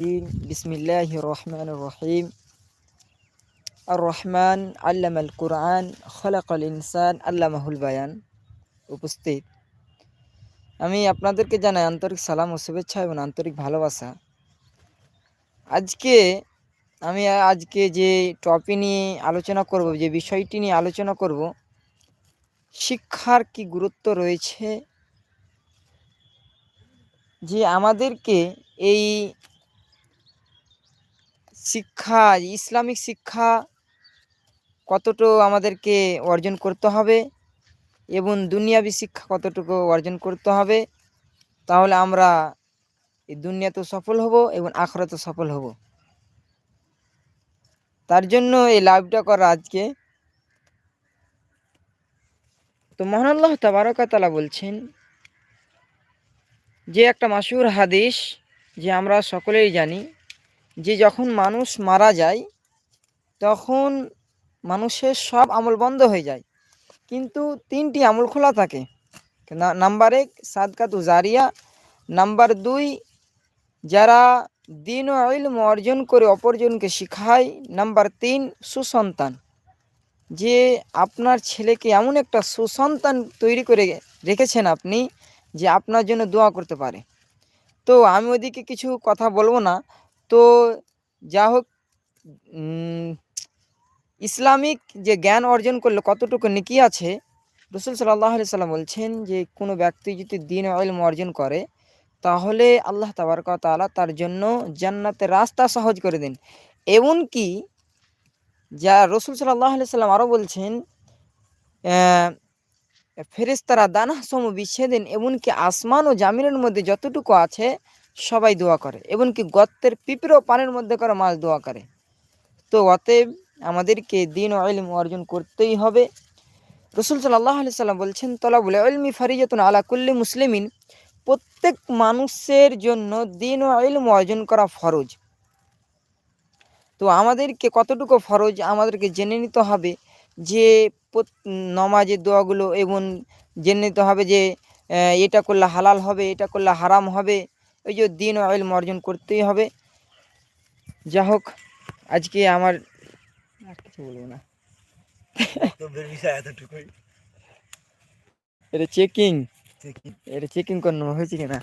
বিসমিল্লাহ রহমান রহিম আর রহমান আল্লাম আল কুরআন খলাকল ইনসান আল্লামাহুল বায়ান উপস্থিত। আমি আপনাদেরকে জানাই আন্তরিক সালাম ও শুভেচ্ছা এবং আন্তরিক ভালোবাসা। আজকে আমি আজকে যে টপিক নিয়ে আলোচনা করব, যে বিষয়টি নিয়ে আলোচনা করব, শিক্ষার কি গুরুত্ব রয়েছে? যে আমাদেরকে এই শিক্ষা, ইসলামিক শিক্ষা কতটুকু আমাদেরকে অর্জন করতে হবে এবং দুনিয়াবি শিক্ষা কতটুকু অর্জন করতে হবে, তাহলে আমরা এই দুনিয়াতেও সফল হব এবং আখরাতেও সফল হব। তার জন্য এই লাইভটা করা আজকে। তো মহান আল্লাহ তাবারকাতালা বলছেন যে একটা মাসুর হাদিস যে আমরা সকলেই জানি যে যখন মানুষ মারা যায়, তখন মানুষের সব আমল বন্ধ হয়ে যায়। কিন্তু তিনটি আমল খোলা থাকে। নাম্বার এক, সাদকাতু জারিয়া। নাম্বার দুই, যারা দিন ও ইলম অর্জন করে অপরজনকে শিখায়। নাম্বার তিন, সুসন্তান। যে আপনার ছেলেকে এমন একটা সুসন্তান তৈরি করে রেখেছেন আপনি, যে আপনার জন্য দোয়া করতে পারে। তো আমি ওদিকে কিছু কথা বলব না। তো যা হোক ইসলামিক যে জ্ঞান অর্জন করলে কতটুকু নিকি আছে, রসুল সাল্লাহ আলি সাল্লাম বলছেন যে কোনো ব্যক্তি যদি দিন ইলম অর্জন করে, তাহলে আল্লাহ তাবারকালা তার জন্য জান্নাতের রাস্তা সহজ করে দিন। এমনকি যা রসুল সাল্লাহ আলি সাল্লাম আরও বলছেন ফেরেস্তারা দানা সম বিচ্ছেদিন এমনকি আসমান ও জামিনের মধ্যে যতটুকু আছে সবাই দোয়া করে। এমনকি গর্তের পিঁপড়ো পানের মধ্যে করে মাছ দোয়া করে। তো অতএব আমাদেরকে দিন ও ইলম অর্জন করতেই হবে। রসুল সাল্লাহ আলি সাল্লাম বলছেন, তলাবুল ফারিজাতুন আলা কুল্লি মুসলিমিন। প্রত্যেক মানুষের জন্য দিন ও ইলম অর্জন করা ফরজ। তো আমাদেরকে কতটুকু ফরজ আমাদেরকে জেনে নিতে হবে যে নমাজের দোয়াগুলো এবং জেনে নিতে হবে যে এটা করলে হালাল হবে, এটা করলে হারাম হবে। ওই যে দিন ও ইলম অর্জন করতেই হবে। যা হোক আজকে আমার আর কিছু বলব না। এটা চেকিং এটা চেকিং করানো হয়েছে কিনা?